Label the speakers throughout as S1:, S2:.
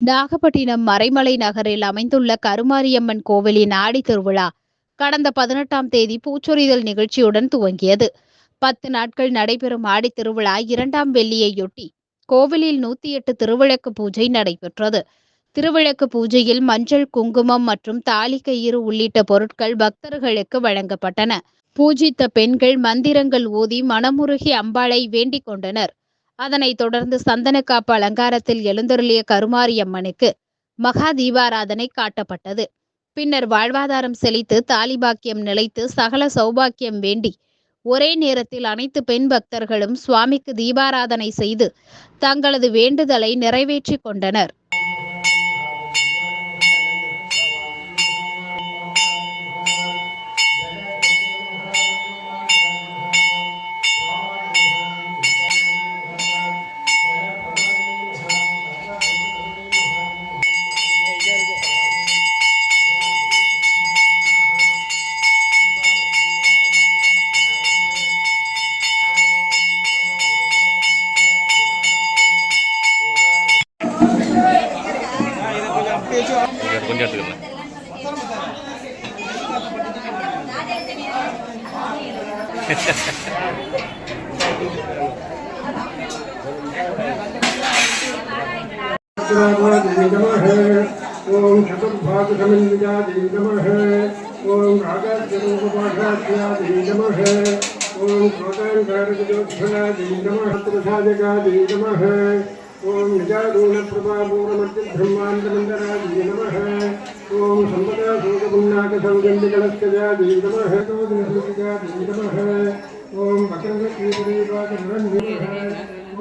S1: நாகப்பட்டினம் மறைமலை நகரில் அமைந்துள்ள கருமாரியம்மன் கோவிலின் ஆடி திருவிழா கடந்த பதினெட்டாம் தேதி பூச்சொரிதல் நிகழ்ச்சியுடன் துவங்கியது. பத்து நாட்கள் நடைபெறும் ஆடி திருவிழா இரண்டாம் வெள்ளியையொட்டி கோவிலில் நூத்தி எட்டு திருவிளக்கு பூஜை நடைபெற்றது. திருவிளக்கு பூஜையில் மஞ்சள் குங்குமம் மற்றும் தாலி கயிறு உள்ளிட்ட பொருட்கள் பக்தர்களுக்கு வழங்கப்பட்டன. பூஜித்த பெண்கள் மந்திரங்கள் ஊதி மனமுருகி அம்பாளை வேண்டிக் கொண்டனர். அதனைத் தொடர்ந்து சந்தனக்காப்பு அலங்காரத்தில் எழுந்தருளிய கருமாரியம்மனுக்கு மகா தீபாராதனை காட்டப்பட்டது. பின்னர் வாழ்வாதாரம் செழித்து தாலிபாக்கியம் நிலைத்து சகல சௌபாக்கியம் வேண்டி ஒரே நேரத்தில் அனைத்து பெண் பக்தர்களும் சுவாமிக்கு தீபாராதனை செய்து தங்களது வேண்டுதலை நிறைவேற்றிக் கொண்டனர்.
S2: ओम चतुर्भाग समन्वितादि नमः ओम आकाशरूपपाठाध्यादि नमः ओम क्रोताङ्कारकजोत्फलादि नमः प्रसादकादि नमः ओम निजागुणप्रभापूर्णमध्यब्रह्माण्डमण्डलादि नमः। ओम सम्पदा शोकपुण्णाकसौगन्धिकलस्कजादि नमः तोदिनसूतिकादि नमः ओम वक्रकीर्तिपाकरणन्यः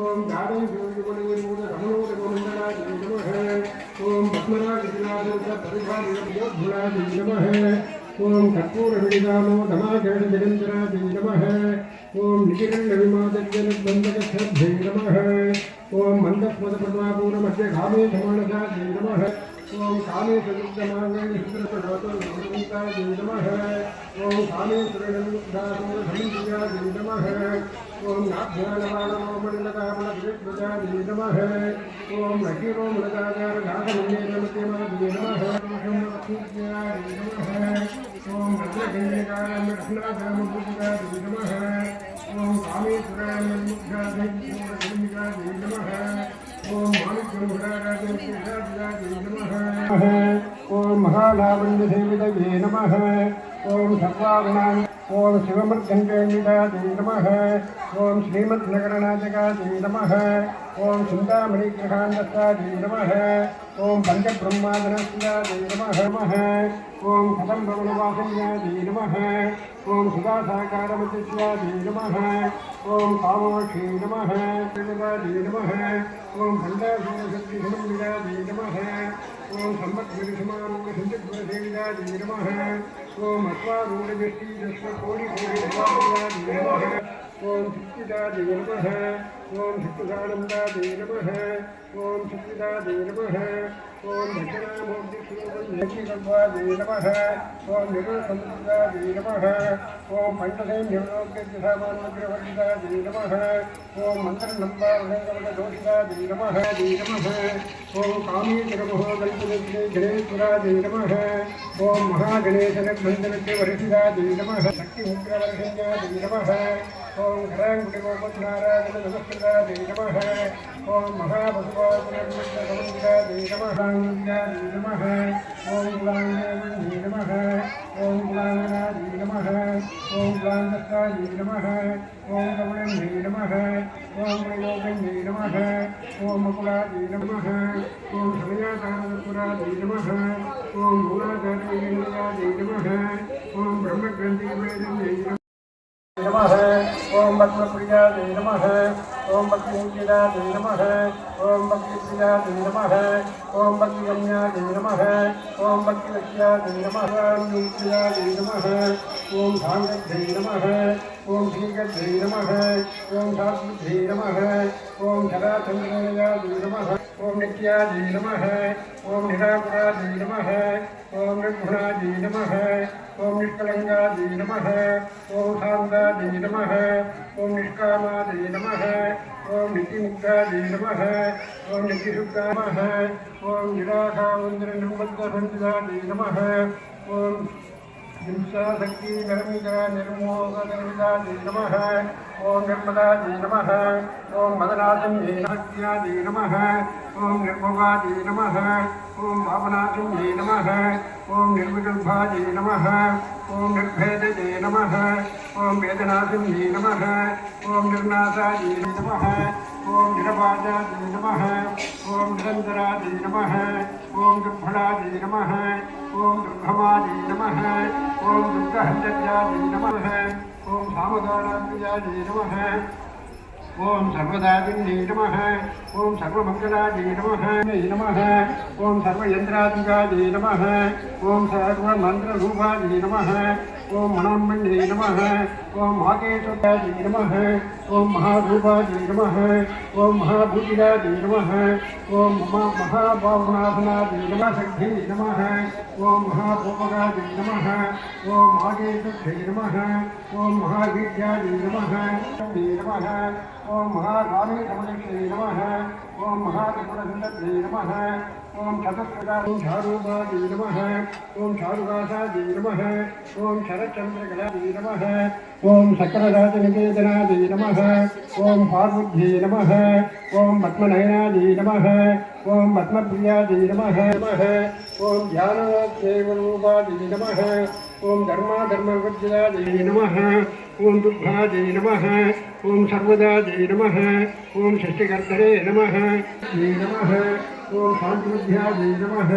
S2: ओम दाडै सूर्यकुलविमूलरमणोदकमण्डलादि नमः ओम पद्मराजनाथोदपरिभागयोद्धुलादि नमः धमाकरणजगन्तरादि नमः ओम निकिरणविमादज्जनबन्धकश्रद्धे नमः ओम कामे नमः ओम कामे सुरनमुद्धासुरधनुजादि नमः ओम नाभ्यानवानमोमण्डलकामलविद्वजादि नमः ओम लक्ष्मीज्ञादि नमः ओम भद्रगण्यकालमृष्णाधामभूतिकादि नमः ओम कामेश्वरानमुद्धादि नमः ओम ओम महालावण्यसेवितये नमः। ओम सर्वागुणां ओम शिवमर्दण्डण्डितादि नमः। ओम श्रीमद्नगरनाथकादि नमः। ओम चिन्तामणिग्रहान्दस्तादि नमः। ओम पञ्चब्रह्मादनस्तादि नमः नमः। ओम कदम्बवनवासन्यादि नमः। ओम सुधासाकारमतिस्यादि नमः। ओम कामाक्षी नमः। श्रीमदादि नमः। ओम खण्डासूरशक्तिसमन्वितादि नमः। ओम सम्मद्विरिसमारूढसञ्चिद्वरसेवितादि नमः ओम अत्वारूढव्यष्टिदस्वकोटिकोटिदेवादि नमः ओम सुचितादि नमः, ओम सुचिदानन्दादि नमः, ओम सुचिदादि नमः, ओम दक्षिणामूर्तिस्वरूपल्लक्ष्मीकल्पादि नमः, ओम निरुसमुद्रादि नमः, ओम पञ्चसैन्यलोकसामान्यग्रवर्जितादि नमः, ओम मन्त्रनम्बावृङ्गवटदोषितादि नमः, दि नमः, ओम कामेश्वरमहोदल्पदे गणेश्वरादि नमः, ओम महागणेशनग्रन्थनस्य वरिष्ठादि नमः शक्तिमुद्रवर्षण्यादि नमः ओम घराङ्गुटिगोपनारायण नमस्कृतादि नमः ओम महापशुपासनमन्त्रसमन्वितादि नमः। नमः ओम गुलाङ्गादि नमः ओम गुलाङ्गनादि नमः ओम गुलाङ्गस्तादि नमः ओम गौरङ्गै नमः ओम त्रैलोकङ्गै नमः ओम मकुलादि नमः ओम समयाकारपुरादि नमः ओम मूलाचार्यलिङ्गादि नमः ओम ब्रह्मग्रन्थिवेदङ्गै नमः नमः। ओम पद्मप्रियादे नमः। ओम भक्तिमुचिदादे नमः। ओम दे नमः। ओम भक्तिगम्यादे नमः। ओम भक्तिलक्ष्यादे नमः। प्रियादे नमः। ओम धाङ्गध्ये नमः। ओम श्रीगभ्यै नम ओम सात्विभ्यै नम ओम धराचन्द्रनयायै नमः ओम नित्यायै नम ओम निराकुरायै नमः ओम निर्गुणायै नम ओम निष्कलङ्गायै नम ओम शान्तायै नम ओम निष्कामायै नमः ओम नीतिमुक्तायै नमः ओम नीतिशुद्धा नमः ओम निराशावन्द्रनिर्बद्धसञ्चितायै नमः ओम हिंसा शक्ति निर्मिता निर्मोह निर्मिताजी नमः ओम निर्मलाजी नमः ओम मदनासिंहे नमस्याजी नमः ओम निर्भवाजी नमः ओम भावनासिंहे नमः ओम निर्विकल्पाजी नमः ओम निर्भेदजे नमः ओम वेदनासिंहे नमः ओम निर्नाशाजी नमः ओम निरपाजाजी नमः ओम निरंतराजी नमः ओम दुर्भणाजी नमः ओम दुर्गमाजी नमः ओम दुर्गहंजाजी नमः ओम सामगानाप्रियाजी नमः ओम सर्वदादिनी नमः ओम सर्वमङ्गलाजी नमः नमः ओम सर्वयन्त्रादिकाजी नमः ओम सर्वमन्त्ररूपाजी नमः ओम मनोन्मन्ये नमः ओम माकेश्वराजी नमः, ओम महारूपाजी नमः, ओम महाभूतिराजी नमः, ओम महा महाभावनाथनाजी नमः शक्ति नमः, ओम महाभूपगाजी नमः, ओम मागेश्वरे नमः, ओम महावीर्याजी नमः नमः, ओम महाकाली नमः। ओम महात्रिपुरसुन्दरी नमः। ओम शारूपाजी नमः। ओम शारुकाशाजी नमः। ओम शरच्चन्द्रकलाजी नमः। ओम सकलराजनिकेतनाजी नमः। ओम पार्वती नमः। ओम पद्मनयनाजी नमः। ओम नमः नमः। ओम ध्यानदेवरूपाजी नमः। ओम धर्माधर्मवर्जिताजी नमः। ओम दुर्भाजी नमः ओम सर्वदाजी नमः ओम षष्टिकर्तरे नमः। जी नमः ओम शान्तिमध्याजी नमः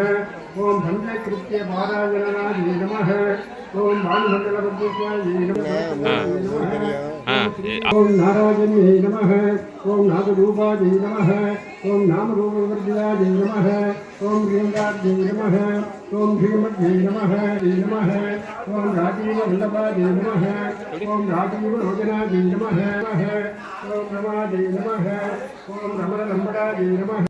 S2: ओम सञ्जयकृत्य पारायणनाजी नमः ओम भानुमण्डलबद्धस्वाजी नमः। ओम नारायण्ये नमः ओम नागरूपाजी नमः ओम नामरूपवर्जिताजी नमः ओम प्रियङ्गाजी नमः ओम श्रीमद्यै नमः नमः। ओम राजीववल्लभाजी नमः। ओम राजीवरोचनाजी नमः। नमः ओम रमाजी नमः। ओम रमणलम्बडाजी नमः।